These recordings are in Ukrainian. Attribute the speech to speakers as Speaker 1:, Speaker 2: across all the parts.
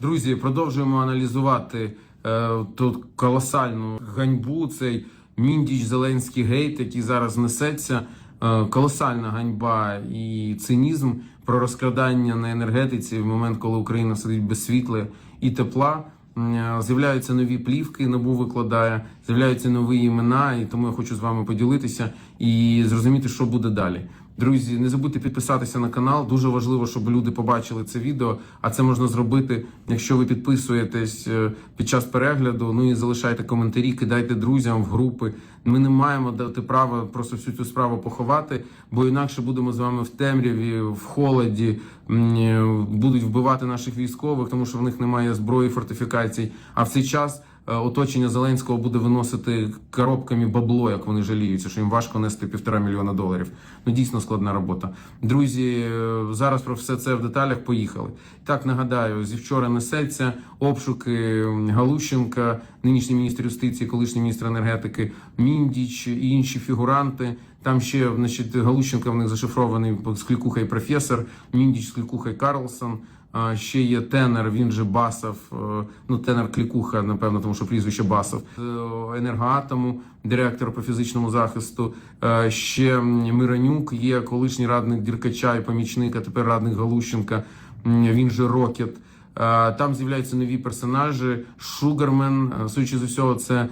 Speaker 1: Друзі, продовжуємо аналізувати е, тут колосальну ганьбу. Цей міндіч Зеленський гейт, який зараз несеться. Е, колосальна ганьба і цинізм про розкрадання на енергетиці в момент, коли Україна сидить без світла і тепла. Е, З'являються нові плівки, набу викладає, з'являються нові імена, і тому я хочу з вами поділитися і зрозуміти, що буде далі. Друзі, не забудьте підписатися на канал. Дуже важливо, щоб люди побачили це відео. А це можна зробити, якщо ви підписуєтесь е, під час перегляду. Ну і залишайте коментарі, кидайте друзям в групи. Ми не маємо дати права просто всю цю справу поховати, бо інакше будемо з вами в темряві, в холоді. е, Будуть вбивати наших військових, тому що в них немає зброї, фортифікацій. А в цей час оточення Зеленського буде виносити коробками бабло, як вони жаліються, що їм важко нести півтора мільйона доларів. Ну дійсно складна робота. Друзі, е, зараз про все це в деталях поїхали. Так нагадаю, зі вчора несеться обшуки Галущенка, нинішній міністр юстиції, колишній міністр енергетики, Міндіч і інші фігуранти. Там ще значить, Галущенка в них зашифрований з клікухою професор, Міндіч з клікухою Карлсон. Ще є тенер, він же Басов, е, ну тенер Клікуха, напевно, тому що прізвище Басов. Е, енергоатому, директор по фізичному захисту. Е, Ще Миранюк є колишній радник Діркача і помічника, тепер радник Галущенка. Він же Рокет. Е, Там з'являються нові персонажі. Шугармен, е, судячи з усього, це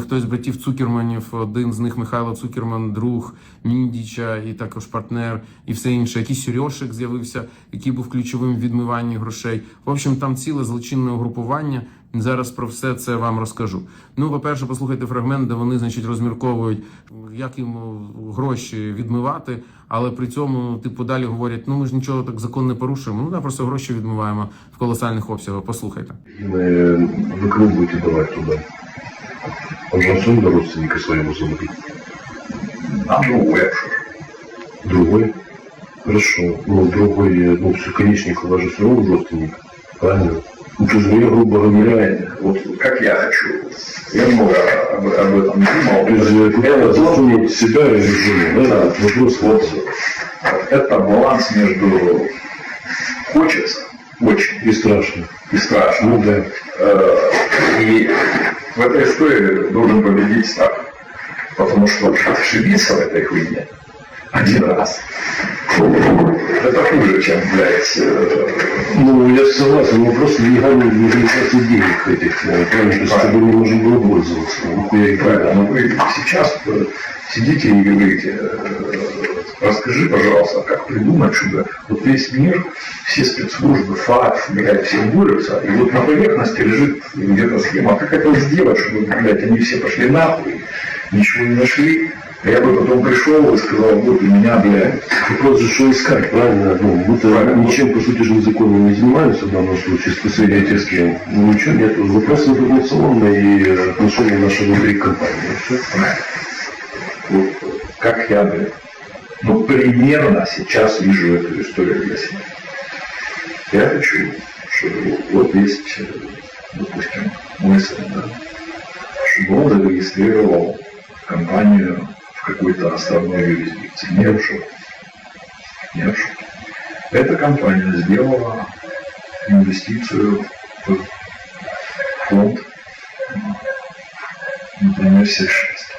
Speaker 1: хтось з братів Цукерманів. Один з них Михайло Цукерман, друг Міндіча і також партнер, і все інше. Якийсь Сережик з'явився, який був ключовим в відмиванні грошей. В общем, там ціле злочинне угрупування. Зараз про все це вам розкажу. Ну, по-перше, послухайте фрагмент, де вони, значить, розмірковують, як їм о, гроші відмивати, але при цьому, типу, далі говорять: ну ми ж нічого так закон не порушуємо. Ну да, просто гроші відмиваємо в колосальних обсягах. Послухайте.
Speaker 2: Вы, вы кого будете давать туда? Он же отсюда родственника своего зовут.
Speaker 3: А другой офшор.
Speaker 2: Другой? Хорошо. Ну, другой, э, ну, все, конечник у вас же все равно родственник. Правильно? Я, грубо говоря,
Speaker 3: Вот как я хочу. Я много об, об этом думал.
Speaker 2: то есть,
Speaker 3: Это
Speaker 2: заполнить себя жену, да?
Speaker 3: Да.
Speaker 2: Вопрос
Speaker 3: Вот
Speaker 2: вот.
Speaker 3: это баланс между хочется очень
Speaker 2: И страшно.
Speaker 3: и страшно.
Speaker 2: Ну, да.
Speaker 3: Э, И в этой истории должен победить страх. Потому что ошибиться в этой хуйне один раз. Это хуже, чем, блядь, э,
Speaker 2: Ну, я согласен, но просто нелегальная легализация денег этих, э, правильно, то есть, чтобы не можно было пользоваться. Ну, и
Speaker 3: Правильно, но вы сейчас э, сидите и говорите, э, расскажи, пожалуйста, как придумать, чтобы вот весь мир, все спецслужбы, ФАТ, блядь, все борются, и вот на поверхности лежит где-то схема, как это сделать, чтобы, блядь, они все пошли нахуй, ничего не нашли, а я бы потом пришел и сказал, вот у меня, блядь,
Speaker 2: Вопрос же, что искать, правильно? Ну, мы-то
Speaker 3: Правильно.
Speaker 2: ничем, по сути же, незаконным не занимаемся в данном случае, спецсвидетельским. Ну, ничего нет. Вопрос информационный и э, отношения нашей внутри компании. Все.
Speaker 3: вот как я, блядь, ну, примерно сейчас вижу эту историю для себя. Я хочу, чтобы вот есть, э, допустим, мой сын, да, чтобы он зарегистрировал компанию какой-то островной юрисдикции, не офшор. Не офшор. Эта компания сделала инвестицию в фонд, например, Сейшельский.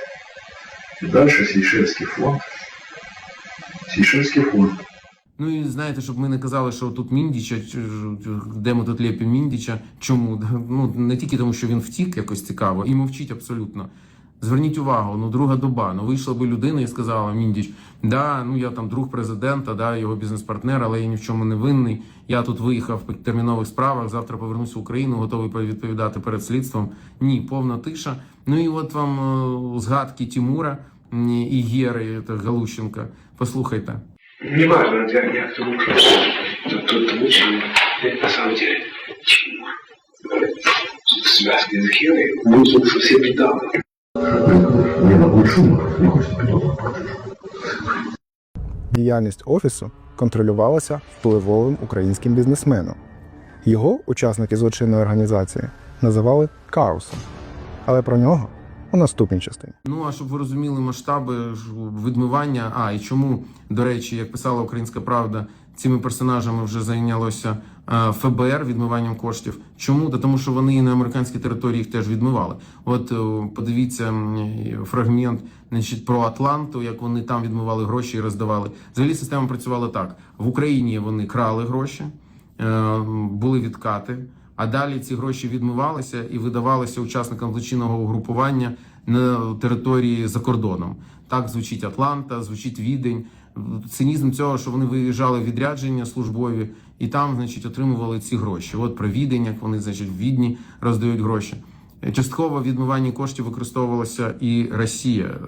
Speaker 3: И дальше Сейшельский фонд. Сейшельский фонд
Speaker 1: Ну і знаєте, щоб ми не казали, що тут Міндіча, де ми тут ліпимо Міндіча. Чому? Ну не тільки тому, що він втік якось цікаво, і мовчить абсолютно. Зверніть увагу, ну друга доба. Ну вийшла би людина і сказала Міндіч, да, ну я там друг президента, да, його бізнес-партнер, але я ні в чому не винний. Я тут виїхав по термінових справах. Завтра повернуся в Україну, готовий відповідати перед слідством. Ні, повна тиша. Ну і от вам е, згадки Тімура і Гєри та Галущенка. Послухайте.
Speaker 4: Неважно для меня, кто ушел. Тут, лучше, на самом деле, чему? В связке с Херой будет совсем недавно.
Speaker 5: Діяльність офісу контролювалася впливовим українським бізнесменом. Його учасники злочинної організації називали Каусом, але про нього у наступній частині.
Speaker 1: Ну а щоб ви розуміли масштаби відмивання, а і чому, до речі, як писала Українська Правда, цими персонажами вже зайнялося ФБР відмиванням коштів. Чому? Та тому, що вони і на американській території їх теж відмивали. От е, подивіться фрагмент значить, про Атланту, як вони там відмивали гроші і роздавали. Взагалі система працювала так: в Україні вони крали гроші, е, були відкати. А далі ці гроші відмивалися і видавалися учасникам злочинного угрупування на території за кордоном. Так звучить Атланта, звучить Відень. Цинізм цього, що вони виїжджали в відрядження службові і там, значить, отримували ці гроші. От про Відень, як вони, значить, в Відні роздають гроші. Частково в відмиванні коштів використовувалася і Росія, е,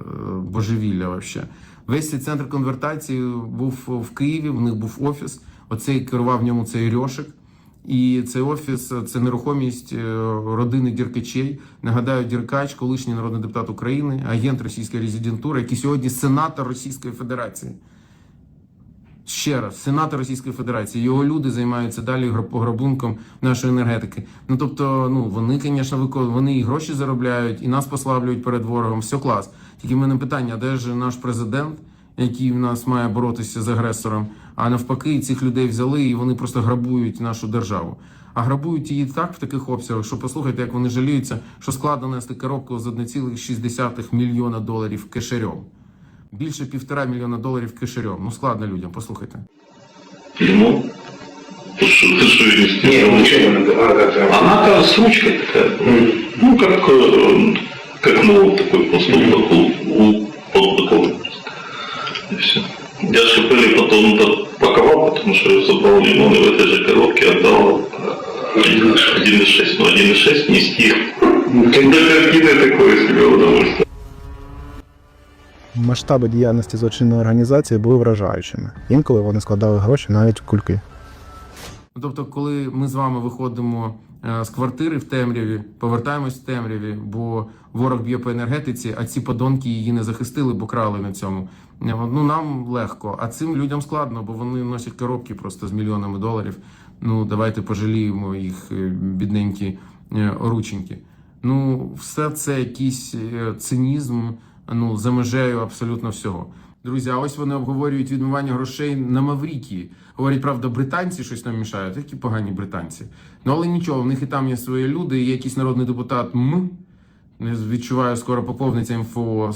Speaker 1: божевілля вообще. Весь цей центр конвертації був в Києві, в них був офіс. Оцей керував в ньому цей Рьошик. І цей офіс це нерухомість е, родини Діркачей. Нагадаю, Діркач, колишній народний депутат України, агент російської резидентури, який сьогодні сенатор Російської Федерації. Ще раз, сенатор Російської Федерації. Його люди займаються далі гра- пограбунком нашої енергетики. Ну тобто, ну вони, звісно, виконують, вони і гроші заробляють, і нас послаблюють перед ворогом. Все клас. Тільки в мене питання: де ж наш президент, який в нас має боротися з агресором? А навпаки, цих людей взяли і вони просто грабують нашу державу. А грабують її так в таких обсягах, що послухайте, як вони жаліються, що складно нести коробку з 1,6 мільйона доларів кешерем. Більше півтора мільйона доларів кешерем. Ну складно людям, послухайте.
Speaker 6: Ну, ты что, ты что, юрист?
Speaker 4: Не, ну ничего не надо. А, как там?
Speaker 6: Она-то с ручкой такая. Ну, как, э, как ну, вот такой просто
Speaker 5: Масштаби діяльності злочинної організації були вражаючими. Інколи вони складали гроші навіть в кульки.
Speaker 1: Тобто, коли ми з вами виходимо е, з квартири в темряві, повертаємось в темряві, бо ворог б'є по енергетиці, а ці подонки її не захистили, бо крали на цьому. Е, Ну нам легко, а цим людям складно, бо вони носять коробки просто з мільйонами доларів. Ну давайте пожаліємо їх е, бідненькі рученьки. Ну, все це якийсь цинізм, ну за межею абсолютно всього. Друзі, а ось вони обговорюють відмивання грошей на Маврікії. Говорять, правда, британці щось нам мішають. Які погані британці. Ну але нічого, в них і там є свої люди, є якийсь народний депутат М. Не відчуваю, скоро поповниться МФО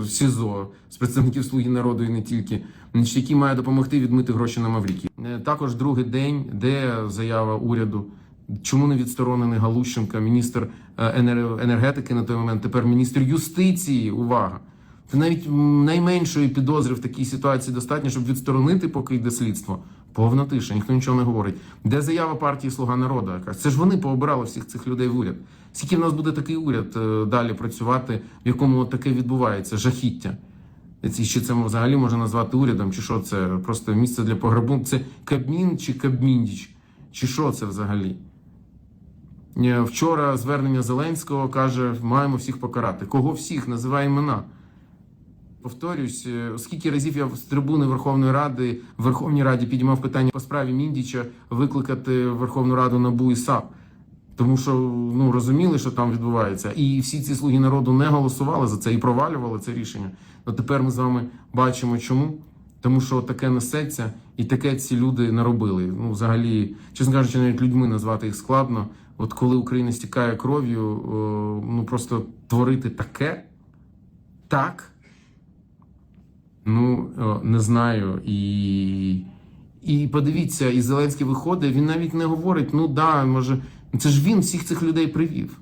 Speaker 1: е, СІЗО з представників Слуги народу і не тільки, який має допомогти відмити гроші на Маврікі. Е, Також другий день, де заява уряду. Чому не відсторонений Галущенка, міністр е, енергетики на той момент, тепер міністр юстиції? Увага! Це навіть найменшої підозри в такій ситуації достатньо, щоб відсторонити, поки йде слідство. Повна тиша, ніхто нічого не говорить. Де заява партії Слуга народу? яка? Це ж вони пообирали всіх цих людей в уряд. Скільки в нас буде такий уряд е, далі працювати, в якому таке відбувається жахіття? І що це взагалі можна назвати урядом, чи що це? Просто місце для пограбунку? Це Кабмін чи Кабміндіч? Чи що це взагалі? Е, Вчора звернення Зеленського каже, маємо всіх покарати. Кого всіх? Називає імена. Повторюсь, е, скільки разів я з трибуни Верховної Ради в Верховній Раді підіймав питання по справі Міндіча викликати Верховну Раду НАБУ і САП. Тому що ну розуміли, що там відбувається, і всі ці слуги народу не голосували за це і провалювали це рішення. Ну тепер ми з вами бачимо, чому. Тому що таке несеться, і таке ці люди наробили. Ну, взагалі, чесно кажучи, навіть людьми назвати їх складно. От коли Україна стікає кров'ю, о, ну просто творити таке, так. Ну, не знаю. І, і подивіться, і Зеленський виходить, він навіть не говорить, ну да, може, це ж він всіх цих людей привів.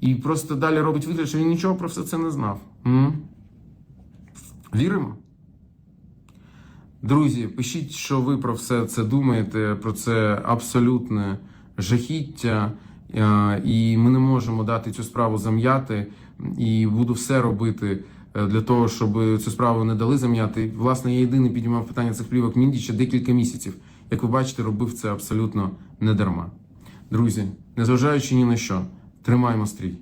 Speaker 1: І просто далі робить вигляд, що він нічого про все це не знав. М? Віримо? Друзі, пишіть, що ви про все це думаєте, про це абсолютне жахіття. Е, І ми не можемо дати цю справу зам'яти. І буду все робити е, для того, щоб цю справу не дали зам'яти. Власне, я єдиний піднімав питання цих плівок Міндіча декілька місяців. Як ви бачите, робив це абсолютно не дарма. Друзі, незважаючи ні на що, тримаємо стрій.